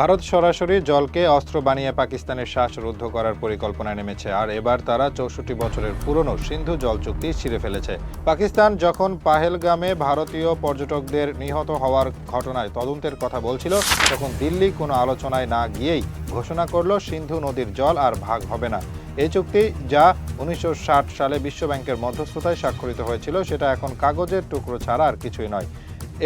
ভারত সরাসরি জলকে অস্ত্র বানিয়ে পাকিস্তানের শ্বাসরুদ্ধ করার পরিকল্পনায় নেমেছে, আর এবার তারা চৌষট্টি বছরের পুরনো সিন্ধু জল চুক্তি ছিঁড়ে ফেলেছে। পাকিস্তান যখন পাহেলগামে ভারতীয় পর্যটকদের নিহত হওয়ার ঘটনায় তদন্তের কথা বলছিল, তখন দিল্লি কোনো আলোচনায় না গিয়েই ঘোষণা করল, সিন্ধু নদীর জল আর ভাগ হবে না। এই চুক্তি যা উনিশশো ষাট সালে বিশ্বব্যাংকের মধ্যস্থতায় স্বাক্ষরিত হয়েছিল, সেটা এখন কাগজের টুকরো ছাড়া আর কিছুই নয়।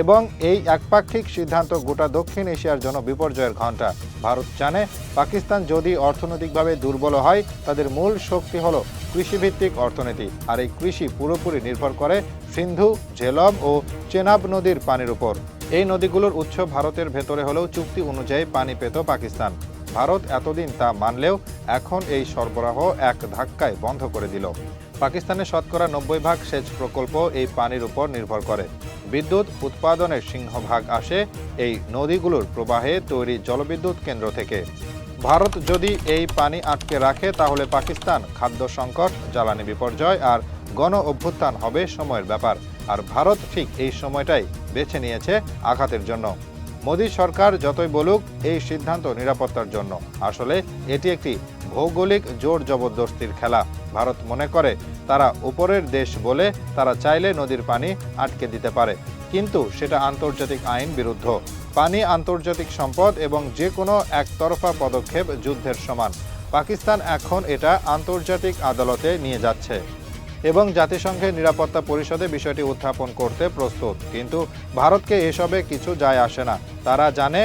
এবং এই একপাক্ষিক সিদ্ধান্ত গোটা দক্ষিণ এশিয়ার জন্য বিপর্যয়ের ঘণ্টা। ভারত জানে, পাকিস্তান যদি অর্থনৈতিকভাবে দুর্বল হয়, তাদের মূল শক্তি হল কৃষিভিত্তিক অর্থনীতি। আর এই কৃষি পুরোপুরি নির্ভর করে সিন্ধু ঝেলব ও চেনাব নদীর পানির উপর। এই নদীগুলোর উৎস ভারতের ভেতরে হলেও চুক্তি অনুযায়ী পানি পেত পাকিস্তান। ভারত এতদিন তা মানলেও এখন এই সরবরাহ এক ধাক্কায় বন্ধ করে দিল। পাকিস্তানের শতকরা নব্বই ভাগ সেচ প্রকল্প এই পানির উপর নির্ভর করে। বিদ্যুৎ উৎপাদনের সিংহভাগ আসে এই নদীগুলোর প্রবাহে তৈরি জলবিদ্যুৎ কেন্দ্র থেকে। ভারত যদি এই পানি আটকে রাখে, তাহলে পাকিস্তান খাদ্য সংকট, জ্বালানি বিপর্যয় আর গণ অভ্যুত্থান হবে সময়ের ব্যাপার। আর ভারত ঠিক এই সময়টাই বেছে নিয়েছে আঘাতের জন্য। মোদী সরকার যতই বলুক, এই সিদ্ধান্ত নিরাপত্তার জন্য। আসলে এটি একটি ভৌগোলিক জোর জবরদস্তির খেলা। ভারত মনে করে, তারা উপরের দেশ বলে তারা চাইলে নদীর পানি আটকে দিতে পারে। কিন্তু সেটা আন্তর্জাতিক আইন বিরুদ্ধ। পানি আন্তর্জাতিক সম্পদ এবং যে কোনো একতরফা পদক্ষেপ যুদ্ধের সমান। পাকিস্তান এখন এটা আন্তর্জাতিক আদালতে নিয়ে যাচ্ছে। এবং জাতিসংঘের নিরাপত্তা পরিষদে বিষয়টি উত্থাপন করতে প্রস্তুত। কিন্তু ভারতকে এসবে কিছু যায় আসে না। তারা জানে,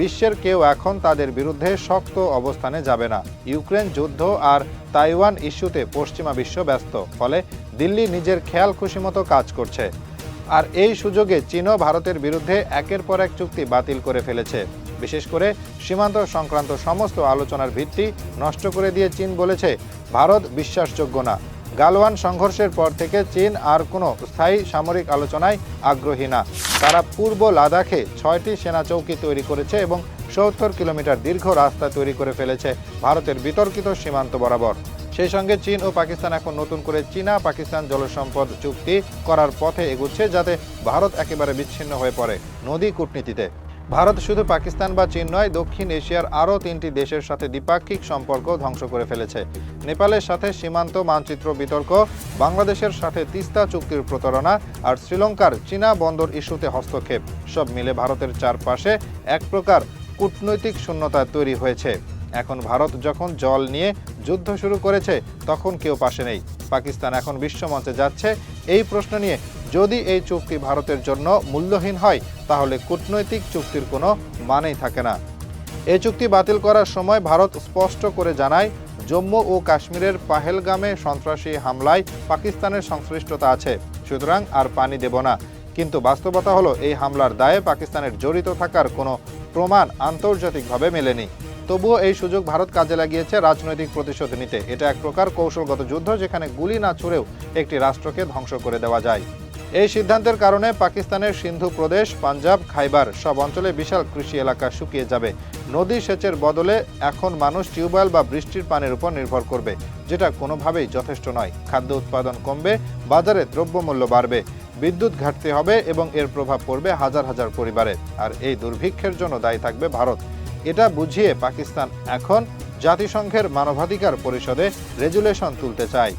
বিশ্বের কেউ এখন তাদের বিরুদ্ধে শক্ত অবস্থানে যাবে না। ইউক্রেন যুদ্ধ আর তাইওয়ান ইস্যুতে পশ্চিমা বিশ্ব ব্যস্ত, ফলে দিল্লি নিজের খেয়াল খুশি মতো কাজ করছে। আর এই সুযোগে চীনও ভারতের বিরুদ্ধে একের পর এক চুক্তি বাতিল করে ফেলেছে। বিশেষ করে সীমান্ত সংক্রান্ত সমস্ত আলোচনার ভিত্তি নষ্ট করে দিয়ে চীন বলেছে, ভারত বিশ্বাসযোগ্য না। গালওয়ান সংঘর্ষের পর থেকে চীন আর কোনো স্থায়ী সামরিক আলোচনায় আগ্রহী না। তারা পূর্ব লাদাখে ছয়টি সেনা চৌকি তৈরি করেছে এবং সত্তর কিলোমিটার দীর্ঘ রাস্তা তৈরি করে ফেলেছে ভারতের বিতর্কিত সীমান্ত বরাবর। সেই সঙ্গে চীন ও পাকিস্তান এখন নতুন করে চীনা পাকিস্তান জলসম্পদ চুক্তি করার পথে এগুচ্ছে যাতে ভারত একেবারে বিচ্ছিন্ন হয়ে পড়ে নদী কূটনীতিতে। ভারত শুধু পাকিস্তান বা চীন নয়, দক্ষিণ এশিয়ার আরও তিনটি দেশের সাথে দ্বিপাক্ষিক সম্পর্ক ধ্বংস করে ফেলেছে। নেপালের সাথে সীমান্ত মানচিত্র বিতর্ক, বাংলাদেশের সাথে তিস্তা চুক্তির প্রতারণা আর শ্রীলঙ্কার চীনা বন্দর ইস্যুতে হস্তক্ষেপ। সব মিলে ভারতের চারপাশে এক প্রকার কূটনৈতিক শূন্যতা তৈরি হয়েছে। এখন ভারত যখন জল নিয়ে যুদ্ধ শুরু করেছে, তখন কেউ পাশে নেই। পাকিস্তান এখন বিশ্বমঞ্চে যাচ্ছে। এই প্রশ্ন নিয়ে যদি এই চুক্তি ভারতের জন্য মূল্যহীন হয়, তাহলে কূটনৈতিক চুক্তির কোনো মানেই থাকে না। এই চুক্তি বাতিল করার সময় ভারত স্পষ্ট করে জানায়, জম্মু ও কাশ্মীরের পাহেলগামে সন্ত্রাসী হামলায় পাকিস্তানের সংশ্লিষ্টতা আছে, সুতরাং আর পানি দেব না। কিন্তু বাস্তবতা হলো, এই হামলার দায়ে পাকিস্তানের জড়িত থাকার কোনো প্রমাণ আন্তর্জাতিকভাবে মেলেনি। তবুও এই সুযোগ ভারত কাজে লাগিয়েছে রাজনৈতিক প্রতিশোধ নিতে। এটা এক প্রকার কৌশলগত যুদ্ধ যেখানে গুলি না ছুড়েও একটি রাষ্ট্রকে ধ্বংস করে দেওয়া যায়। এই সিদ্ধান্তের কারণে পাকিস্তানের সিন্ধু প্রদেশ, পাঞ্জাব, খাইবার সব অঞ্চলে বিশাল কৃষি এলাকা শুকিয়ে যাবে। নদী সেচের বদলে এখন মানুষ টিউবওয়েল বা বৃষ্টির পানির উপর নির্ভর করবে, যেটা কোনোভাবেই যথেষ্ট নয়। খাদ্য উৎপাদন কমবে, বাজারে দ্রব্যমূল্য বাড়বে, বিদ্যুৎ ঘাটতি হবে এবং এর প্রভাব পড়বে হাজার হাজার পরিবারে। আর এই দুর্ভিক্ষের জন্য দায়ী থাকবে ভারত। এটা বুঝিয়ে পাকিস্তান এখন জাতিসংঘের মানবাধিকার পরিষদে রেজুলেশন তুলতে চায়।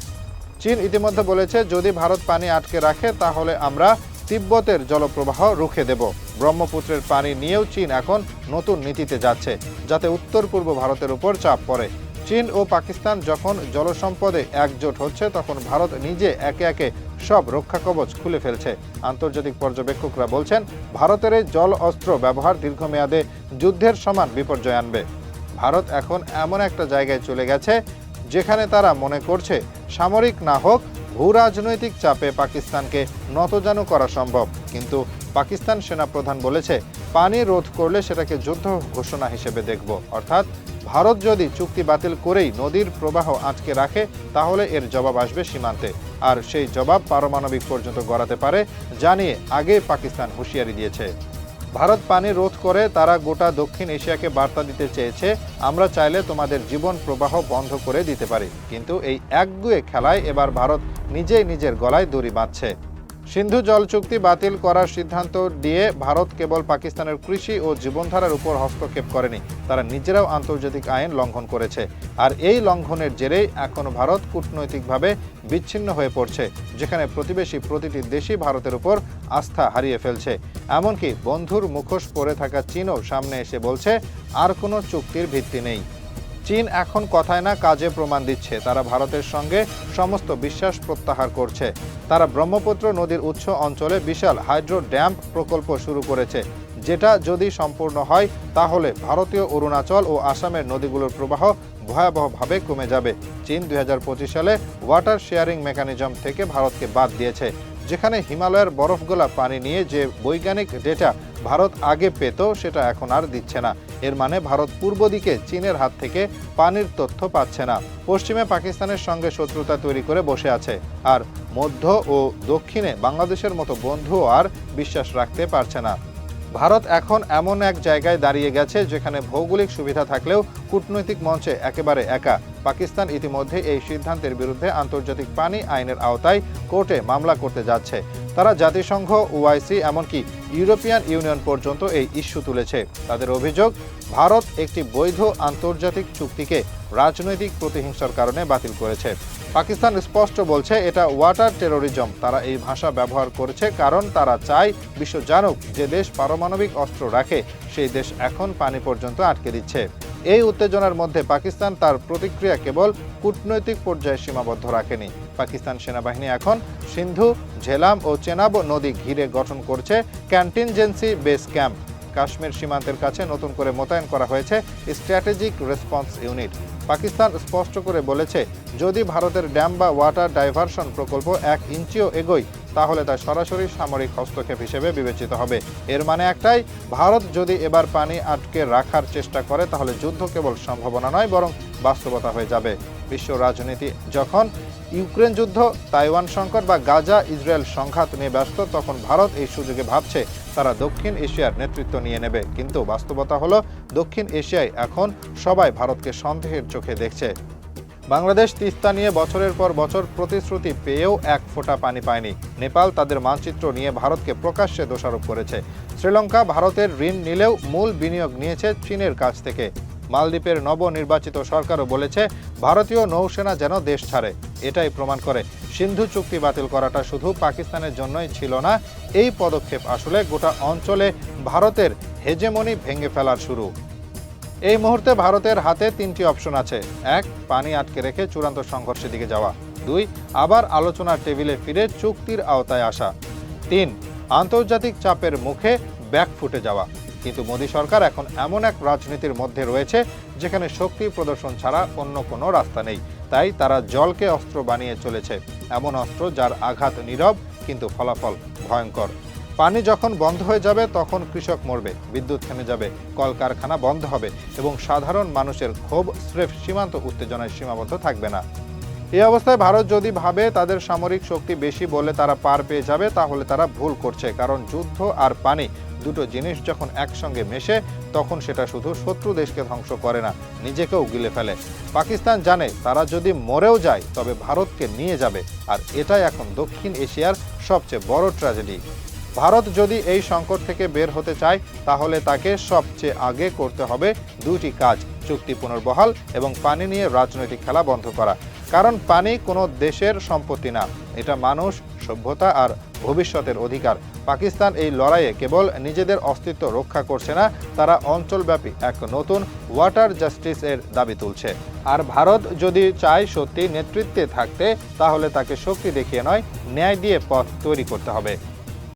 চীন ইতিমধ্যে বলেছে, যদি ভারত পানি আটকে রাখে, তাহলে আমরা তিব্বতের জলপ্রবাহ রুখে দেব। ব্রহ্মপুত্রের পানি নিয়েও চীন এখন নতুন নীতিতে যাচ্ছে, যাতে উত্তর পূর্ব ভারতের উপর চাপ পড়ে। চীন ও পাকিস্তান যখন জলসম্পদে একজোট হচ্ছে, তখন ভারত নিজে একে একে সব রক্ষা কবচ খুলে ফেলছে। আন্তর্জাতিক পর্যবেক্ষকরা বলছেন, ভারতের এই জল অস্ত্র ব্যবহার দীর্ঘমেয়াদে যুদ্ধের সমান বিপর্যয় আনবে। ভারত এখন এমন একটা জায়গায় চলে গেছে, যেখানে তারা মনে করছে, সামরিক না হোক ভূ রাজনৈতিক চাপে পাকিস্তানকে নতজানু করা সম্ভব। কিন্তু পাকিস্তান সেনাপ্রধান বলেছে, পানি রোধ করলে সেটাকে যুদ্ধ ঘোষণা হিসেবে দেখব। অর্থাৎ, ভারত যদি চুক্তি বাতিল করেই নদীর প্রবাহ আটকে রাখে, তাহলে এর জবাব আসবে সীমান্তে। আর সেই জবাব পারমাণবিক পর্যন্ত গড়াতে পারে জানিয়ে আগে পাকিস্তান হুঁশিয়ারি দিয়েছে। ভারত পানি রোধ করে তারা গোটা দক্ষিণ এশিয়াকে বার্তা দিতে চেয়েছে, আমরা চাইলে তোমাদের জীবন প্রবাহ বন্ধ করে দিতে পারি। কিন্তু এই একগুয়ে খেলায় এবার ভারত নিজেই নিজের গলায় দড়ি বাঁধছে। সিন্ধু জল চুক্তি বাতিল করার সিদ্ধান্ত দিয়ে ভারত কেবল পাকিস্তানের কৃষি ও জীবনধারার উপর হস্তক্ষেপ করেনি, তারা নিজেরাও আন্তর্জাতিক আইন লঙ্ঘন করেছে। আর এই লঙ্ঘনের জেরেই এখন ভারত কূটনৈতিকভাবে বিচ্ছিন্ন হয়ে পড়ছে, যেখানে প্রতিবেশী প্রতিটি দেশই ভারতের উপর আস্থা হারিয়ে ফেলছে। এমনকি বন্ধুর মুখোশ পরে থাকা চীনও সামনে এসে বলছে, আর কোনো চুক্তির ভিত্তি নেই। চীন এখন কথায় না কাজে প্রমাণ দিচ্ছে। তারা ভারতের সঙ্গে সমস্ত বিশ্বাস প্রত্যাহার করছে। তারা ব্রহ্মপুত্র নদীর উৎস অঞ্চলে বিশাল হাইড্রো ড্যাম প্রকল্প শুরু করেছে। যেটা যদি সম্পূর্ণ হয়, তাহলে ভারতীয় অরুণাচল ও আসামের নদীগুলোর প্রবাহ ভয়াবহভাবে কমে যাবে। চীন দু হাজার পঁচিশ সালে ওয়াটার শেয়ারিং মেকানিজম থেকে ভারতকে বাদ দিয়েছে, যেখানে হিমালয়ের বরফগোলা পানি নিয়ে যে বৈজ্ঞানিক ডেটা ভারত আগে পেত সেটা এখন আর দিচ্ছে না। এর মানে ভারত পূর্ব দিকে চীনের হাত থেকে পানির তথ্য পাচ্ছে না। পশ্চিমে পাকিস্তানের সঙ্গে শত্রুতা তৈরি করে বসে আছে। আর মধ্য ও দক্ষিণে বাংলাদেশের মতো বন্ধু আর বিশ্বাস রাখতে পারছে না। ভারত এখন এমন এক জায়গায় দাঁড়িয়ে গেছে যেখানে ভৌগোলিক সুবিধা থাকলেও কূটনৈতিক মঞ্চে একেবারে একা। পাকিস্তান ইতিমধ্যে এই সিদ্ধান্তের বিরুদ্ধে আন্তর্জাতিক পানি আইনের আওতায় কোর্টে মামলা করতে যাচ্ছে। তারা জাতিসংঘ, ওআইসি, এমনকি ইউরোপিয়ান ইউনিয়ন পর্যন্ত এই ইস্যু তুলেছে। তাদের অভিযোগ, ভারত একটি বৈধ আন্তর্জাতিক চুক্তিকে রাজনৈতিক প্রতিহিংসার কারণে বাতিল করেছে। পাকিস্তান স্পষ্ট বলছে, এটা ওয়াটার টেরোরিজম। তারা এই ভাষা ব্যবহার করেছে কারণ তারা চায় বিশ্ব জানুক, যে দেশ পারমাণবিক অস্ত্র রাখে, সেই দেশ এখন পানি পর্যন্ত আটকে দিচ্ছে। এই উত্তেজনার মধ্যে পাকিস্তান তার প্রতিক্রিয়া কেবল কূটনৈতিক পর্যায়ে সীমাবদ্ধ রাখেনি। পাকিস্তান সেনাবাহিনী এখন সিন্ধু, ঝেলাম ও চেনাব নদী ঘিরে গঠন করছে ক্যান্টিনজেন্সি বেস ক্যাম্প। কাশ্মীর সীমান্তের কাছে নতুন করে মোতায়েন করা হয়েছে স্ট্র্যাটেজিক রেসপন্স ইউনিট। পাকিস্তান স্পষ্ট করে বলেছে, যদি ভারতের ড্যাম বা ওয়াটার ডাইভারশন প্রকল্প এক ইঞ্চিও এগোয়, তাহলে তা সরাসরি সামরিক হস্তক্ষেপ হিসেবে বিবেচিত হবে। এর মানে একটাই, ভারত যদি এবার পানি আটকে রাখার চেষ্টা করে, তাহলে যুদ্ধ কেবল সম্ভাবনা নয়, বরং বাস্তবতা হয়ে যাবে। বিশ্ব রাজনীতি যখন ইউক্রেন যুদ্ধ, তাইওয়ান সংকট বা গাজা ইসরায়েল সংঘাত নিয়ে ব্যস্ত, তখন ভারত এই সুযোগে ভাবছে তারা দক্ষিণ এশিয়ার নেতৃত্ব নিয়ে নেবে। কিন্তু বাস্তবতা হলো, দক্ষিণ এশিয়ায় এখন সবাই ভারতকে সন্দেহের চোখে দেখছে। বাংলাদেশ তিস্তা নিয়ে বছরের পর বছর প্রতিশ্রুতি পেয়েও এক ফোঁটা পানি পায়নি। নেপাল তাদের মানচিত্র নিয়ে ভারতকে প্রকাশ্যে দোষারোপ করেছে। শ্রীলঙ্কা ভারতের ঋণ নিলেও মূল বিনিয়োগ নিয়েছে চীনের কাছ থেকে। মালদ্বীপের নবনির্বাচিত সরকারও বলেছে, ভারতীয় নৌসেনা যেন দেশ ছাড়ে। এটাই প্রমাণ করে। সিন্ধু চুক্তি বাতিল করাটা শুধু পাকিস্তানের জন্যই ছিল না, এই পদক্ষেপ আসলে গোটা অঞ্চলে ভারতের হেজেমনি ভেঙে ফেলার শুরু। এই মুহূর্তে ভারতের হাতে তিনটি অপশন আছে। এক, পানি আটকে রেখে চূড়ান্ত সংঘর্ষের দিকে যাওয়া। দুই, আবার আলোচনার টেবিলে ফিরে চুক্তির আওতায় আসা। তিন, আন্তর্জাতিক চাপের মুখে ব্যাক ফুটে যাওয়া। কিন্তু মোদী সরকার এখন এমন এক রাজনীতির মধ্যে রয়েছে যেখানে শক্তি প্রদর্শন ছাড়া অন্য কোনো রাস্তা নেই। তাই তারা জলকে অস্ত্র বানিয়ে চলেছে। এমন অস্ত্র যার আঘাত নীরব কিন্তু ফলাফল ভয়ঙ্কর। পানি যখন বন্ধ হয়ে যাবে, তখন কৃষক মরবে, বিদ্যুৎ থেমে যাবে, কলকারখানা বন্ধ হবে এবং সাধারণ মানুষের ক্ষোভ, স্রেফ সীমান্ত উত্তেজনায় সীমাবদ্ধ থাকবে না। এই অবস্থায় ভারত যদি ভাবে তাদের সামরিক শক্তি বেশি বলে তারা পার পেয়ে যাবে, তাহলে তারা ভুল করছে, কারণ যুদ্ধ আর পানি দুটো জিনিস যখন একসঙ্গে মেশে, তখন সেটা শুধু শত্রু দেশকে ধ্বংস করে না, নিজেকেও গিলে ফেলে। পাকিস্তান জানে তারা যদি মরেও যায়, তবে ভারতকে নিয়ে যাবে, আর এটাই এখন দক্ষিণ এশিয়ার সবচেয়ে বড় ট্র্যাজেডি। ভারত যদি এই সংকট থেকে বের হতে চায়, তাহলে তাকে সবচেয়ে আগে করতে হবে দুটি কাজ, চুক্তি পুনর্বহাল এবং পানি নিয়ে রাজনৈতিক খেলা বন্ধ করা। কারণ পানি কোনো দেশের সম্পত্তি না, এটা মানুষ সভ্যতা আর ভবিষ্যতের অধিকার। পাকিস্তান এই লড়াইয়ে কেবল নিজেদের অস্তিত্ব রক্ষা করছে না, তারা অঞ্চলব্যাপী এক নতুন ওয়াটার জাস্টিস এর দাবি তুলছে। আর ভারত যদি চায় সত্যি নেতৃত্বে থাকতে, তাহলে তাকে শক্তি দেখিয়ে নয়, ন্যায় দিয়ে পথ তৈরি করতে হবে।